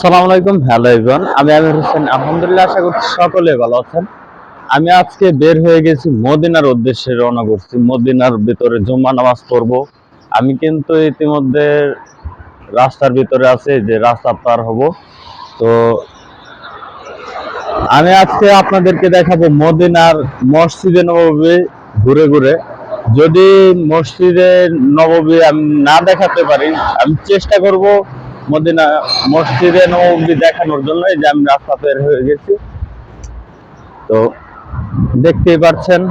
সালাম আলাইকুম, hello everyone. আমি আমির হোসেন। আলহামদুলিল্লাহ, আশা করছি সকলে ভালো আছেন। আমি আজকে বের হয়ে গেছি মদিনার উদ্দেশ্যে রওনা করছি। মদিনার ভিতরে জুম্মা নামাজ পড়ব। আমি কিন্তু ইতিমধ্যে রাস্তার ভিতরে আছে যে রাস্তা পার হব। তো আমি আজকে আপনাদেরকে দেখাবো মদিনার মসজিদে নববী ঘুরে ঘুরে। যদি মসজিদে নববী আমি না দেখাতে পারি, আমি চেষ্টা করব মদিনা মসজিদে নববী দেখানোর জন্য এই যে আমি রাস্তা বের হয়ে গেছি। তো দেখতেই পাচ্ছেন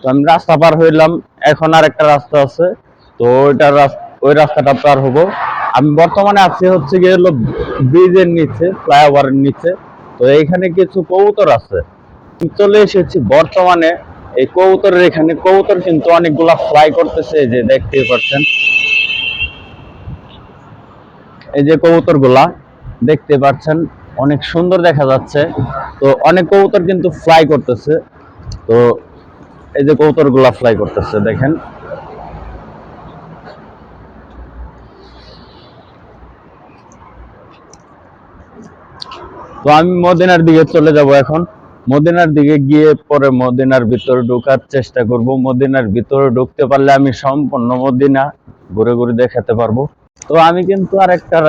তো আমি রাস্তা পার হইলাম। এখন আর একটা রাস্তা আছে। তো ওইটা ওই রাস্তাটা পার হব। আমি বর্তমানে আছি হচ্ছে গিয়ে হলো ব্রিজের নিচে, ফ্লাইওভারের নিচে। তো এইখানে কিছু কবুতর আছে। চলে এসেছি বর্তমানে। এই কবুতরের এখানে, কবুতর কিন্তু অনেকগুলা ফ্লাই করতেছে যে দেখতেই পাচ্ছেন এই যে কবুতরগুলা দেখতে পাচ্ছেন, অনেক সুন্দর দেখা যাচ্ছে। তো অনেক কবুতর কিন্তু ফ্লাই করতেছে। তো এই যে কবুতরগুলা ফ্লাই করতেছে, দেখেন। তো আমি মদিনার দিকে চলে যাব এখন। মদিনার দিকে গিয়ে পরে মদিনার ভিতরে ঢোকার চেষ্টা করব। মদিনার ভিতরে ঢুকতে পারলে আমি সম্পূর্ণ মদিনা ঘুরে ঘুরে দেখাতে পারব। তো আমি কিন্তু আর একটা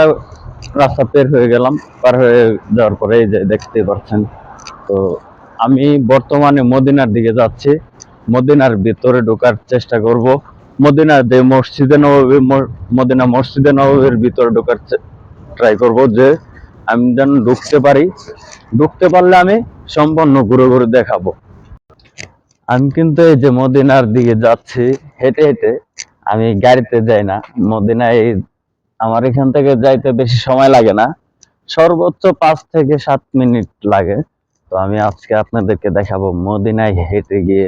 রাস্তা বের হয়ে গেলাম, পার হয়ে যাওয়ার পরে এই যে দেখতে পাচ্ছেন। তো আমি বর্তমানে মদিনার দিকে যাচ্ছি। মদিনার ভিতরে ঢোকার চেষ্টা করব। মদিনার যে মসজিদে নববী, ম- মদিনা মসজিদে নববীর ভিতরে ঢোকার ট্রাই করব যে আমি যেন ঢুকতে পারি। ঢুকতে পারলে আমি সম্পূর্ণ ঘুরে ঘুরে দেখাবো। আমি কিন্তু এই যে মদিনার দিকে যাচ্ছি, হেঁটে হেঁটে আমি গাড়িতে যাই না। মদিনায় আমার এখান থেকে যাইতে বেশি সময় লাগে না। সর্বোচ্চ পাঁচ থেকে সাত মিনিট লাগে। তো আমি আজকে আপনাদেরকে দেখাবো মদিনায় হেঁটে গিয়ে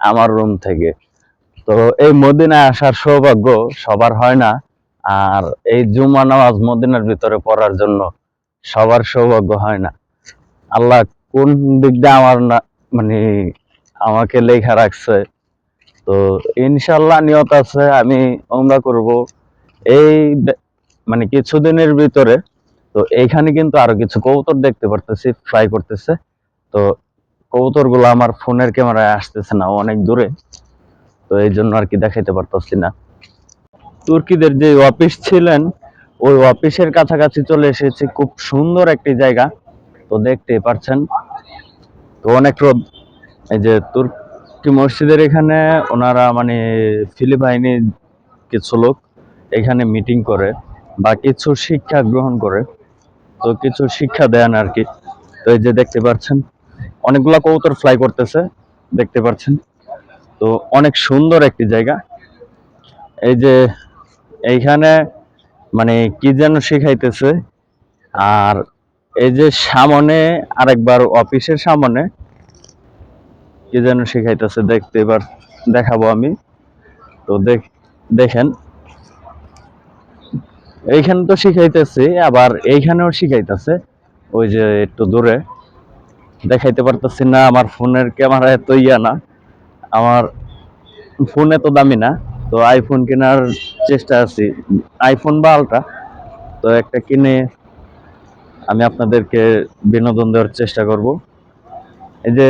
আমার রুম থেকে। তো এই মদিনায় আসার সৌভাগ্য সবার হয় না। আর এই জুমা নামাজ মদিনার ভিতরে পড়ার জন্য সবার সৌভাগ্য হয় না। আল্লাহ কোন দিক দিয়ে আমার না মানে আমাকে লেখা রাখছে? তো ইনশাল্লাহ নিয়ত আছে, আমি ওমরা করব। এই মানে কিছুদিনের ভিতরে, তো এইখানে কিন্তু আরও কিছু কবুতর দেখতে পারতেছি ফ্রাই করতেছে। তো কবুতরগুলো আমার ফোনের ক্যামেরায় আসতেছে না, অনেক দূরে। তো এই জন্য আর কি দেখাইতে পারতেছি না। তুর্কিদের যে অফিস ছিলেন, ওই অফিসের কাছাকাছি চলে এসেছি, খুব সুন্দর একটি জায়গা। তো দেখতেই পারছেন তো অনেক রোদ। এই যে তুর্কি মসজিদের এখানে ওনারা মানে ফিলিপাইনি কিছু লোক এখানে মিটিং করে। বা কিছু শিক্ষা গ্রহণ করে, তো কিছু শিক্ষা দেন আর কি। তো এই যে দেখতে পাচ্ছেন, অনেকগুলা কবুতর ফ্লাই করতেছে, দেখতে পাচ্ছেন। তো অনেক সুন্দর একটি জায়গা। এই যে এইখানে মানে কি যেন শিখাইতেছে, আর এই যে সামনে আরেকবার অফিসের সামনে কি যেন শিখাইতেছে, দেখতে এবার দেখাবো আমি। তো দেখ, দেখেন এইখানে তো শিখাইতেছি, আবার এইখানেও শিখাইতেছে। ওই যে একটু দূরে। দেখাইতে পারতেছি না, আমার ফোনের ক্যামেরা এত ইয়া না। আমার ফোন এত দামি না। তো আইফোন কেনার চেষ্টা আছি। আইফোন বা আলট্রা তো একটা কিনে আমি আপনাদেরকে বিনোদন দেওয়ার চেষ্টা করব। এই যে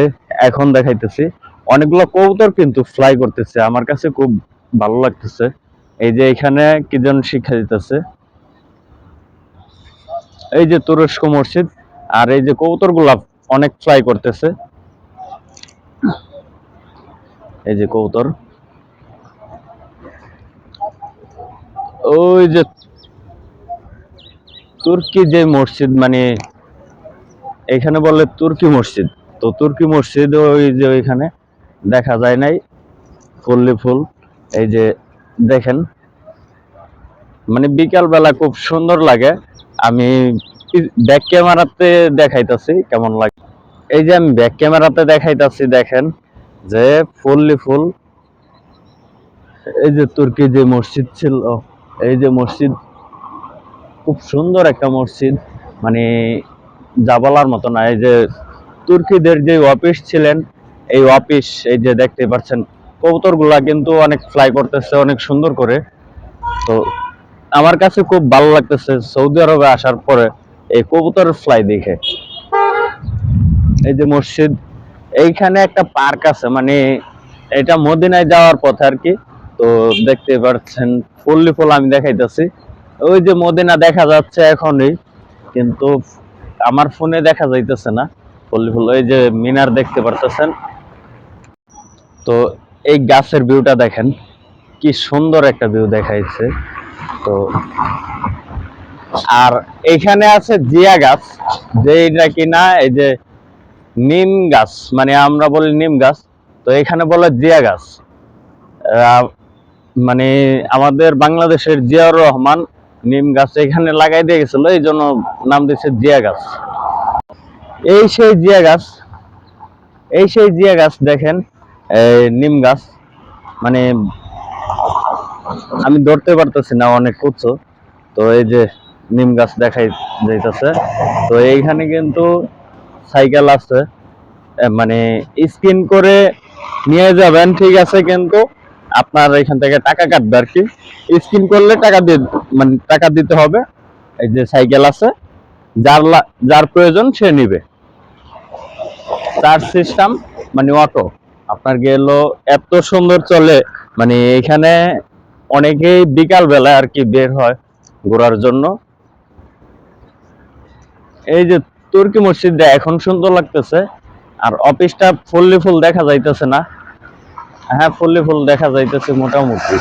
এখন দেখাইতেছি। অনেকগুলো কবুতর কিন্তু ফ্লাই করতেছে। আমার কাছে খুব ভালো লাগতেছে। এই যে এখানে কি যেন শিক্ষা দিতেছে। এই যে তুরস্ক মসজিদ আর এই যে কবুতরগুলা অনেক ফ্লাই করতেছে। এই যে কবুতর। ওই যে তুর্কি যে মসজিদ মানে এখানে বলে তুর্কি মসজিদ। তো তুর্কি মসজিদ ওই যে ওইখানে দেখা যায় নাই, ফুললি ফুল। এই যে দেখেন মানে বিকাল বেলা খুব সুন্দর লাগে। আমি ব্যাক ক্যামেরাতে দেখাইতাছি, কেমন লাগে এই যে আমি ব্যাক ক্যামেরাতে দেখাইতাছি, দেখেন যে ফুললি ফুল এই যে তুর্কি যে মসজিদ ছিল, এই যে মসজিদ, খুব সুন্দর একটা মসজিদ মানে যা বলার মতো না, এই যে তুর্কিদের যে অফিস ছিলেন, এই অফিস এই যে দেখতে পাচ্ছেন কবুতরগুলা কিন্তু অনেক ফ্লাই করতেছে, অনেক সুন্দর করে। তো আমার কাছে খুব ভালো লাগতেছে সৌদি আরবে আসার পরে এই কবুতরের ফ্লাই দেখে। এই যে মসজিদ, এইখানে একটা পার্ক আছে মানে এটা মদিনায় যাওয়ার পথে আর কি। তো দেখতে পাচ্ছেন পল্লী ফুল আমি দেখাইতেছি। ওই যে মদিনা দেখা যাচ্ছে এখনই, কিন্তু আমার ফোনে দেখা যাইতেছে না। পল্লী ফুল, ওই যে মিনার দেখতে পারতেছেন। তো এই গাছের ভিউটা দেখেন, কি সুন্দর একটা ভিউ দেখাইছে। তো, আর এখানে আছে জিয়া গাছ যেটা কিনা, এই যে নিম গাছ মানে আমরা বলি নিম গাছ, তো এখানে বলে জিয়া গাছ। মানে আমাদের বাংলাদেশের জিয়াউর রহমান নিম গাছ এখানে লাগাই দিয়ে গেছিল, এই জন্য নাম দিয়েছে জিয়া গাছ। এই সেই জিয়া গাছ, এই সেই জিয়া গাছ দেখেন নিম গাছ মানে আমি ধরতে পারতেছি না, অনেক উঁচু। তো এই যে নিম গাছ দেখাই যাইতেছে। তো এইখানে কিন্তু সাইকেল আছে। মানে স্ক্রিন করে নিয়ে যাবেন, ঠিক আছে, কিন্তু আপনার এখান থেকে টাকা কাটবে আর কি। স্ক্রিন করলে টাকা দিয়ে মানে টাকা দিতে হবে। এই যে সাইকেল আছে, যার যার প্রয়োজন সে নিবে। চার্জ সিস্টেম মানে অটো আপনার গেল, এত সুন্দর চলে মানে এখানে অনেকেই বিকাল বেলায় আর কি বের হয় ঘোরার জন্য। এই যে তুর্কি মসজিদটা এখন সুন্দর লাগতেছে, আর অফিসটা ফুললি ফুল দেখা যাইতেছে না। হ্যাঁ ফুললি ফুল দেখা যাইতেছে মোটামুটি।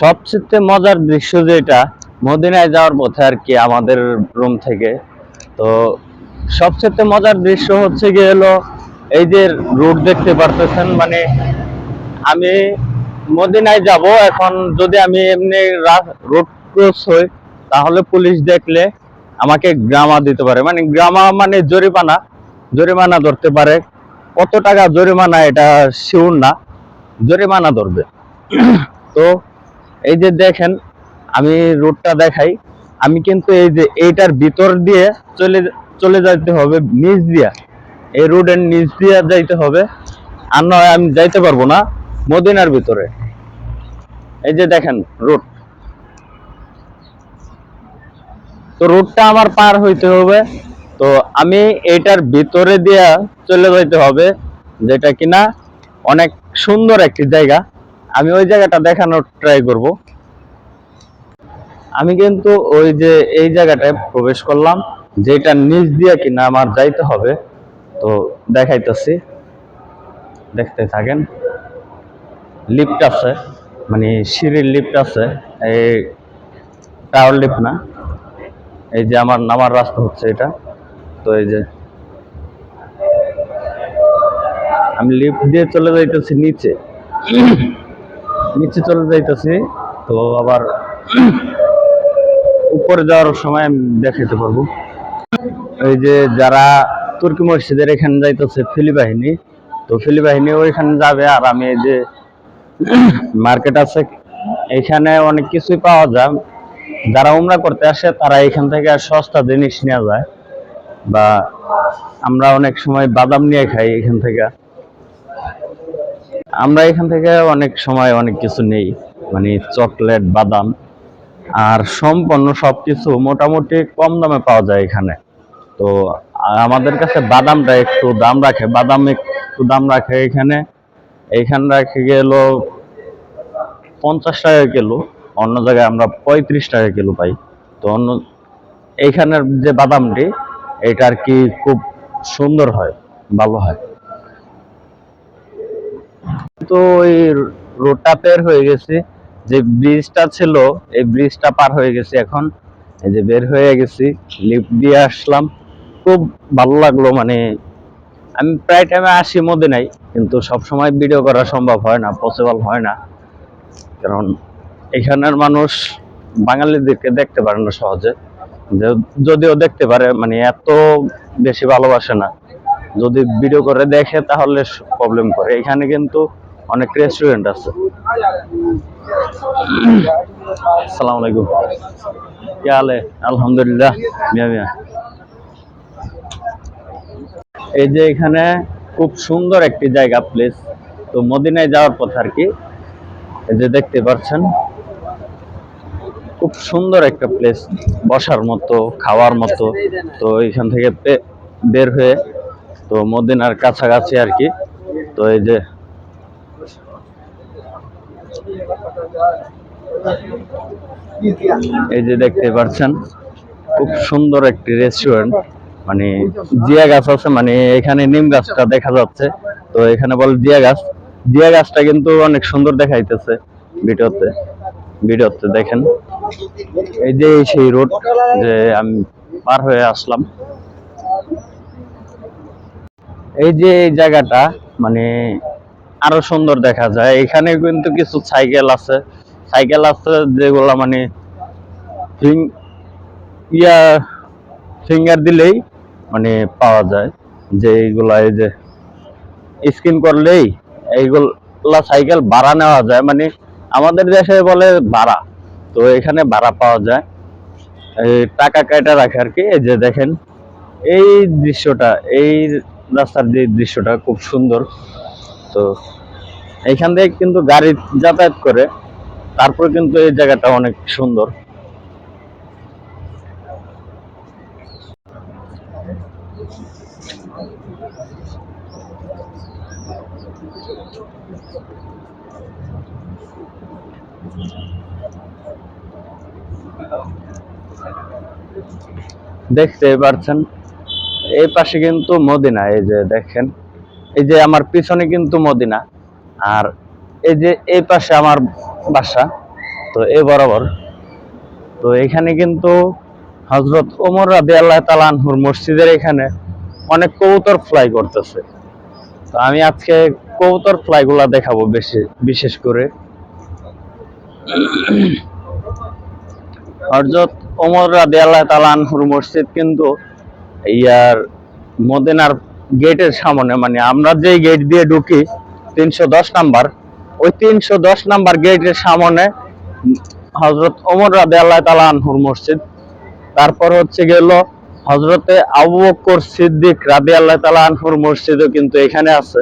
সবচেয়ে মজার দৃশ্য যেটা, মদিনায় যাওয়ার পথে আর কি আমাদের রুম থেকে। তো সবচেয়ে মজার দৃশ্য হচ্ছে গিয়ে হলো, এই যে রোড দেখতে পারতেছেন মানে আমি মদিনায় যাব, এখন যদি আমি এমনি রোড ক্রস হই, তাহলে পুলিশ দেখলে আমাকে গ্রামা দিতে পারে। মানে গ্রামা মানে জরিমানা জরিমানা ধরতে পারে। কত টাকা জরিমানা এটা শিউর না, জরিমানা ধরবে। তো এই যে দেখেন, আমি রোডটা দেখাই। আমি কিন্তু এই যে এইটার ভিতর দিয়ে চলে চলে যাইতে হবে, নিচ দিয়া। এই রোডের নিচ দিয়া যাইতে হবে। আর নয়, আমি যাইতে পারব না। মদিনার ভিতরে। এই যে দেখেন রোড। তো রোডটা আমার পার হইতে হবে। তো আমি এইটার ভিতরে দিয়া চলে যাইতে হবে, যেটা কিনা অনেক সুন্দর একটি জায়গা। আমি ওই জায়গাটা দেখানোর ট্রাই করব। আমি কিন্তু ওই যে এই জায়গাটায় প্রবেশ করলাম, যেটা নিচ দিয়ে কিনা আমার যাইতে হবে। তো দেখাইতেছি। দেখতে থাকেন। লিফট আছে মানে সিঁড়ির লিফট আছে, এই টাওয়ার লিফট না, এই যে আমার নামার রাস্তা হচ্ছে এটা, তো এই যে আমি লিফট দিয়ে চলে যাইতেছি নিচে নিচে চলে যাইতেছি, তো আবার উপরে যাওয়ার সময় আমি দেখাইতে পারব। এই যে যারা তুর্কি মসজিদের এখানে যাইতেছে ফিলি বাহিনী, তো ফিলি বাহিনী ওইখানে যাবে আর আমি এই যে মার্কেট আছে, এখানে অনেক কিছুই পাওয়া যায়। যারা উমরা করতে আসে, তারা এখান থেকে সস্তা জিনিস নেওয়া যায়। বা আমরা অনেক সময় বাদাম নিয়ে খাই এখান থেকে। আমরা এখান থেকে অনেক সময় অনেক কিছু নেই মানে চকলেট, বাদাম। আর সম্পূর্ণ সবকিছু মোটামুটি কম দামে পাওয়া যায় এখানে। তো আমাদের কাছে বাদামটা একটু দাম রাখে। বাদাম একটু দাম রাখে এখানে। এইখানে রাখে গেল পঞ্চাশ টাকা কিলো, অন্য জায়গায় আমরা পঁয়ত্রিশ টাকা কিলো পাই। তো অন্য, এইখানের যে বাদামটি, এটা আর কি খুব সুন্দর হয়, ভালো হয়। তো ওই রোডটা বের হয়ে গেছে, যে ব্রিজটা ছিল, এই ব্রিজটা পার হয়ে গেছে এখন। এই যে বের হয়ে গেছি লিফট দিয়ে আসলাম। খুব ভালো লাগল মানে আমি প্রায় টাইমে আসি মধ্যে নাই কিন্তু সব সময় ভিডিও করা সম্ভব হয় না পসিবল হয় না। কারণ এখানের মানুষ বাঙালিদেরকে দেখতে পারে না সহজে। যদিও দেখতে পারে মানে এত বেশি ভালোবাসে না। যদি ভিডিও করে দেখে, তাহলে প্রবলেম করে। এখানে কিন্তু অনেক রেস্টুরেন্ট আছে। আসসালামু আলাইকুম। কি আলহামদুলিল্লাহ। মিয়া মিয়া। এই যে এখানে খুব সুন্দর একটি জায়গা প্লেস তো মদিনায় যাওয়ার পথে আর কি। যে দেখতে পাচ্ছেন, খুব সুন্দর একটা প্লেস বসার মতো, খাওয়ার মতো। তো এইখান থেকে বের হয়ে তো মদিনার কাছাকাছি আর কি। তো এই যে এই যে দেখতে পাচ্ছেন, খুব সুন্দর একটি রেস্টুরেন্ট মানে জিয়া গাছ আছে মানে এখানে নিম গাছটা দেখা যাচ্ছে। তো এখানে বলে জিয়া গাছ। জিয়া গাছটা কিন্তু অনেক সুন্দর দেখাইতেছে ভিডিওতে। ভিডিওতে দেখেন। এই যে সেই রোড যে আমি পার হয়ে আসলাম। এই যে এই জায়গাটা মানে আরও সুন্দর দেখা যায়। এখানে কিন্তু কিছু সাইকেল আছে। সাইকেল আছে যেগুলা মানে ইয়া ফিঙ্গার দিলেই মানে পাওয়া যায়। যে এইগুলা এই যে স্ক্রিন করলেই এইগুলা সাইকেল ভাড়া নেওয়া যায় মানে আমাদের দেশে বলে ভাড়া, তো এখানে ভাড়া পাওয়া যায়। এই টাকা কেটে রাখে আর কি, এই যে দেখেন, এই দৃশ্যটা, এই রাস্তার যে দৃশ্যটা খুব সুন্দর। তো এইখান থেকে কিন্তু গাড়ি যাতায়াত করে, তারপর কিন্তু এই জায়গাটা অনেক সুন্দর। দেখতে পারছেন। এই পাশে কিন্তু মদিনা, এই যে দেখেন। এই যে আমার পিছনে কিন্তু মদিনা, আর এই যে এই পাশে আমার বাসা, তো এ বরাবর। তো এখানে কিন্তু হজরত ওমর রাদি আল্লাহ তালানহুর মসজিদের এখানে অনেক কবুতর ফ্লাই করতেছে। তো আমি আজকে কবুতর ফ্লাই গুলা দেখাবো বেশি, বিশেষ করে। হজরত ওমর রাদি আল্লাহ তালানহুর মসজিদ, কিন্তু ইয়ার মদিনার গেটের সামনে মানে আমরা যে গেট দিয়ে ঢুকি, তিনশো দশ নাম্বার, ওই তিনশো দশ নাম্বার গেটের সামনে হজরত ওমর রাদে আল্লাহ তালা আনহুর মসজিদ। তারপর হচ্ছে গেল হজরতে আবু বকর সিদ্দিক রাদে আল্লাহ তালা আনহুর মসজিদও কিন্তু এখানে আছে।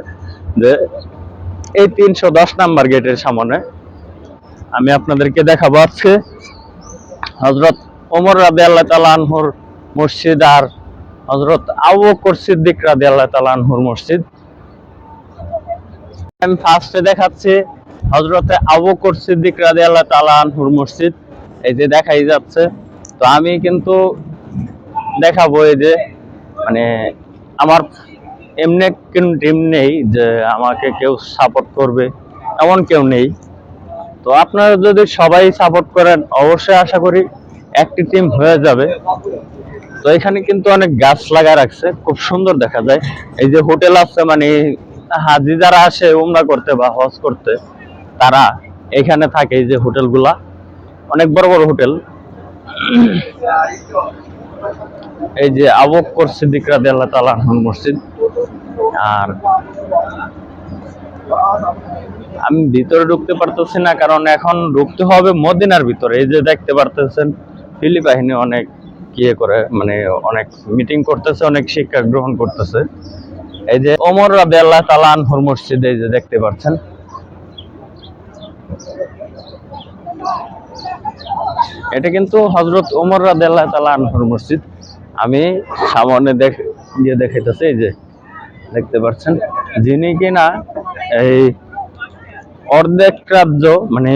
যে এই তিনশো দশ নাম্বার গেটের সামনে। আমি আপনাদেরকে দেখাবো আজকে হজরত ওমর রাদে আল্লাহ তালা আনহুর মসজিদ আর হজরত আবু বকর সিদ্দিক রাদে আল্লাহ তালা আনহুর মসজিদ। আমি ফার্স্টে দেখাচ্ছি হজরতে আবু বকর সিদ্দিক রাদে আল্লাহ তালা আনহুর মসজিদ। এই যে দেখাই যাচ্ছে। তো আমি কিন্তু দেখাবো এই যে মানে আমার এমনি কোনো টিম নেই যে আমাকে কেউ সাপোর্ট করবে, এমন কেউ নেই। তো আপনারা যদি সবাই সাপোর্ট করেন, অবশ্যই আশা করি একটি টিম হয়ে যাবে। তো এখানে কিন্তু অনেক গাছ লাগা রাখছে, খুব সুন্দর দেখা যায়। এই যে হোটেল আছে মানে হাজি যারা আসে, উমরা করতে বা হজ করতে, তারা এখানে থাকে এই যে হোটেলগুলা। অনেক বড় বড় হোটেল। এই যে আবক্কর সিদ্দিক রাদি আল্লাহ তালা মসজিদ। আর আমি ভিতরে ঢুকতে পারতেছি না, কারণ এখন ঢুকতে হবে মদিনার ভিতরে। এই যে দেখতে পারতেছেন ফিলি বাহিনী অনেক ইয়ে করে মানে অনেক মিটিং করতেছে, অনেক শিক্ষা গ্রহণ করতেছে। এই যে ওমর রাদে আল্লাহ তালা মসজিদ এই যে দেখতে পাচ্ছেন। এটা কিন্তু হজরত ওমর রাদে তালা আনহুর মসজিদ। আমি সামনে দেখ, গিয়ে দেখাইতেছি, এই যে দেখতে পাচ্ছেন। যিনি কিনা এই অর্ধেক রাজ্য মানে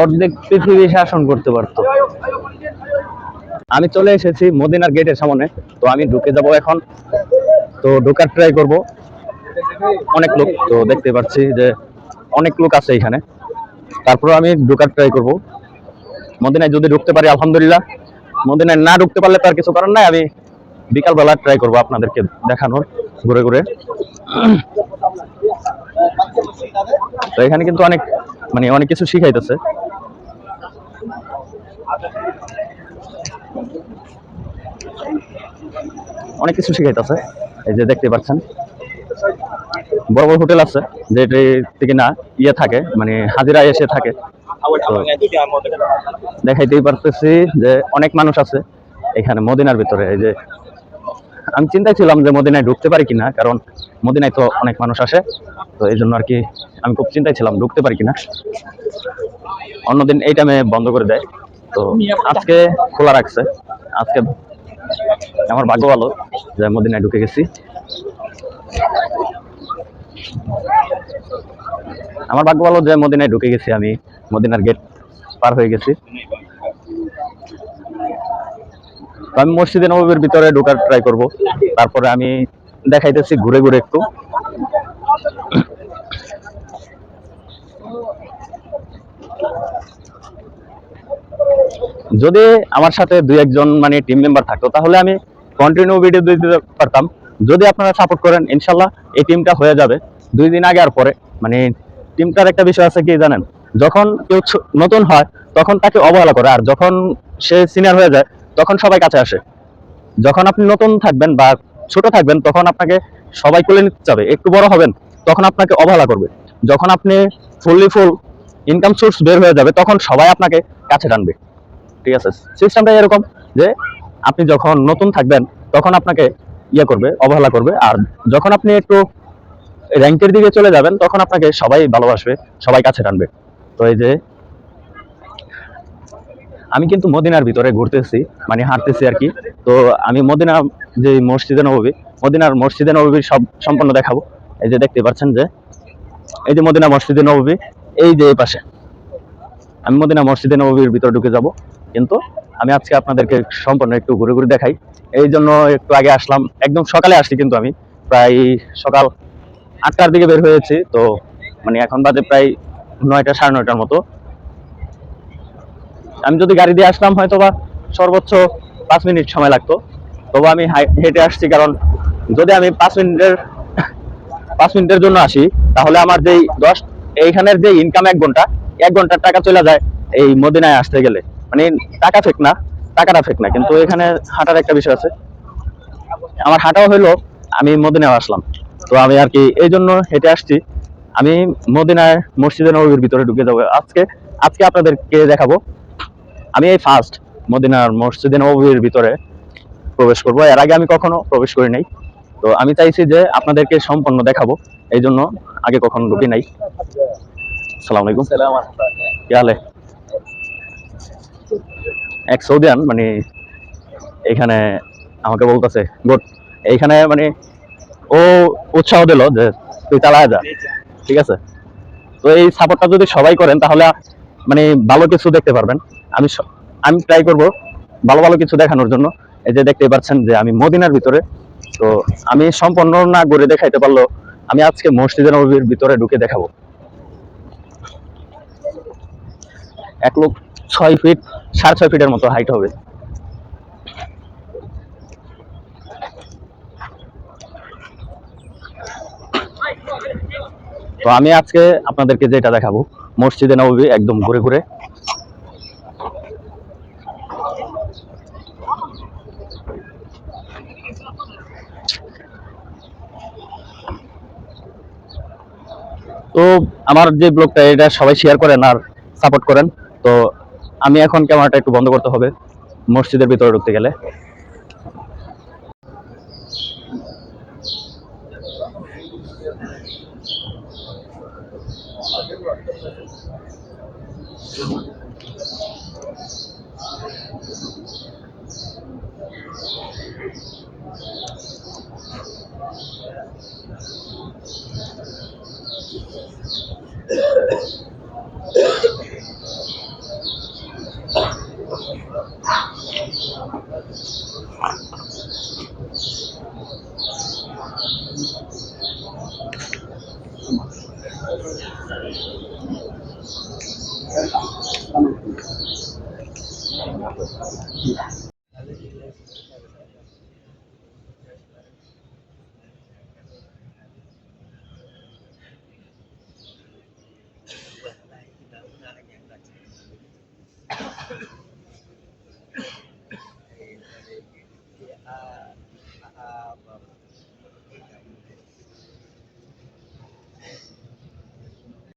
অর্ধেক পৃথিবী শাসন করতে পারতো। আমি চলে এসেছি মদিনার গেটের সামনে, তো আমি ঢুকে যাব এখন। তো ঢোকার ট্রাই করব। অনেক লোক তো দেখতে পাচ্ছি যে অনেক লোক আছে এখানে। তারপর আমি ঢোকার ট্রাই করব। মদিনায় যদি ঢুকতে পারি, আলহামদুলিল্লাহ। মদিনায় না ঢুকতে পারলে তার কিছু কারণ নাই। আমি বিকালবেলা ট্রাই করব আপনাদেরকে দেখানোর, ঘুরে ঘুরে। তো এখানে কিন্তু অনেক মানে অনেক কিছু শিখাইতেছে। অনেক কিছু শিখাইতেছে, এই যে দেখতে পাচ্ছেন। বড় বড় হোটেল আছে, যেটি থেকে না ইয়ে থাকে মানে হাজিরা এসে থাকে। দেখাইতেই পারতেছি যে অনেক মানুষ আছে এখানে মদিনার ভিতরে। এই যে আমি চিন্তায় ছিলাম যে মদিনায় ঢুকতে পারি কিনা, কারণ মদিনায় তো অনেক মানুষ আসে। তো এই জন্য আর কি আমি খুব চিন্তায় ছিলাম, ঢুকতে পারি কিনা। অন্যদিন এই টাইমে বন্ধ করে দেয়। তো আজকে খোলা রাখছে। আজকে আমার ভাগ্য ভালো যে মদিনায় ঢুকে গেছি। আমার ভাগ্য ভালো যে মদিনায় ঢুকে গেছি আমি, মদিনার গেট পার হয়ে গেছি। আমি মসজিদে নবীর ভিতরে ঢোকার ট্রাই করব। তারপরে আমি দেখাইতেছি ঘুরে ঘুরে একটু। যদি আমার সাথে দুই একজন মানে টিম মেম্বার থাকতো, তাহলে আমি কন্টিনিউ ভিডিও দিতে পারতাম। যদি আপনারা সাপোর্ট করেন, ইনশাল্লাহ এই টিমটা হয়ে যাবে। দুই দিন আগে আর পরে মানে টিমটার একটা বিষয় আছে কি জানেন? যখন কেউ নতুন হয়, তখন তাকে অবহেলা করে। আর যখন সে সিনিয়র হয়ে যায়, তখন সবাই কাছে আসে। যখন আপনি নতুন থাকবেন বা ছোট থাকবেন, তখন আপনাকে সবাই কোলে নিতে যাবে একটু বড় হবেন, তখন আপনাকে অবহেলা করবে। যখন আপনি ফুললি ফুল ইনকাম সোর্স বের হয়ে যাবে, তখন সবাই আপনাকে কাছে টানবে। ঠিক আছে? সিস্টেমটা এরকম যে আপনি যখন নতুন থাকবেন, তখন আপনাকে ইয়ে করবে, অবহেলা করবে। আর যখন আপনি একটু র্যাঙ্কের দিকে চলে যাবেন, তখন আপনাকে সবাই ভালোবাসবে, সবাই কাছে টানবে। তো এই যে আমি কিন্তু মদিনার ভিতরে ঘুরতেছি মানে হাঁটতেছি আর কি। তো আমি মদিনা যে মসজিদে নবী, মদিনার মসজিদে নবীর সব সম্পূর্ণ দেখাবো। এই যে দেখতে পাচ্ছেন যে, এই যে মদিনা মসজিদে নবী, এই যে এই পাশে। আমি মদিনা মসজিদে নবীর ভিতরে ঢুকে যাব। কিন্তু আমি আজকে আপনাদেরকে সম্পূর্ণ একটু ঘুরে ঘুরে দেখাই। এই জন্য একটু আগে আসলাম, একদম সকালে আসছি কিন্তু আমি। প্রায় সকাল আটটার দিকে বের হয়েছি, তো মানে এখন বাজে প্রায় নয়টা, সাড়ে নয়টার মতো। আমি যদি গাড়ি দিয়ে আসলাম হয়তো বা সর্বোচ্চ পাঁচ মিনিট সময় লাগতো। তবু আমি হেঁটে আসছি কারণ যদি আমি পাঁচ মিনিটের পাঁচ মিনিটের জন্য আসি, তাহলে আমার যেই দশ এইখানের যে ইনকাম এক ঘণ্টা, এক ঘণ্টার টাকা চলে যায় এই মদিনায় আসতে গেলে। মানে টাকা ফেক না টাকাটা ফেক না কিন্তু এখানে হাঁটার একটা বিষয় আছে। আমার হাঁটাও হইল আমি মদিনায় আসলাম। তো আমি আর কি এই জন্য হেঁটে আসছি। আমি মদিনায় মসজিদে নবীর ভিতরে ঢুকে যাব। আজকে আজকে আপনাদেরকে দেখাবো। আমি এই ফার্স্ট মদিনার মসজিদে নবীর ভিতরে প্রবেশ করব। এর আগে আমি কখনো প্রবেশ করি নাই। তো আমি চাইছি যে আপনাদেরকে সম্পূর্ণ দেখাবো। এই জন্য আগে কখনো ঢুকি নাই। সালাম আলাইকুম। কি হালে? এক সৌদিয়ান মানে এখানে আমাকে বলতেছে গুড এইখানে মানে ও উৎসাহ দিল যে তুই চালায় যা, ঠিক আছে? তো এই সাপোর্টটা যদি সবাই করেন, তাহলে মানে ভালো কিছু দেখতে পারবেন। আমি আমি ট্রাই করব ভালো ভালো কিছু দেখানোর জন্য। এই যে দেখতে পাচ্ছেন যে আমি মদিনার ভিতরে, তো আমি সম্পূর্ণ না ঘুরে দেখাইতে পারল আমি আজকে মসজিদে নবীর ভিতরে ঢুকে দেখাবো। এক লোক ছয় ফিট সাড়ে ছয় ফিটের মতো হাইট হবে। তো আমি আজকে আপনাদেরকে যেটা দেখাবো, মসজিদে নবী একদম ঘুরে ঘুরে। তো আমার যে ব্লগটা, এটা সবাই শেয়ার করেন আর সাপোর্ট করেন। তো আমি এখন ক্যামেরাটা একটু বন্ধ করতে হবে মসজিদের ভিতরে ঢুকতে গেলে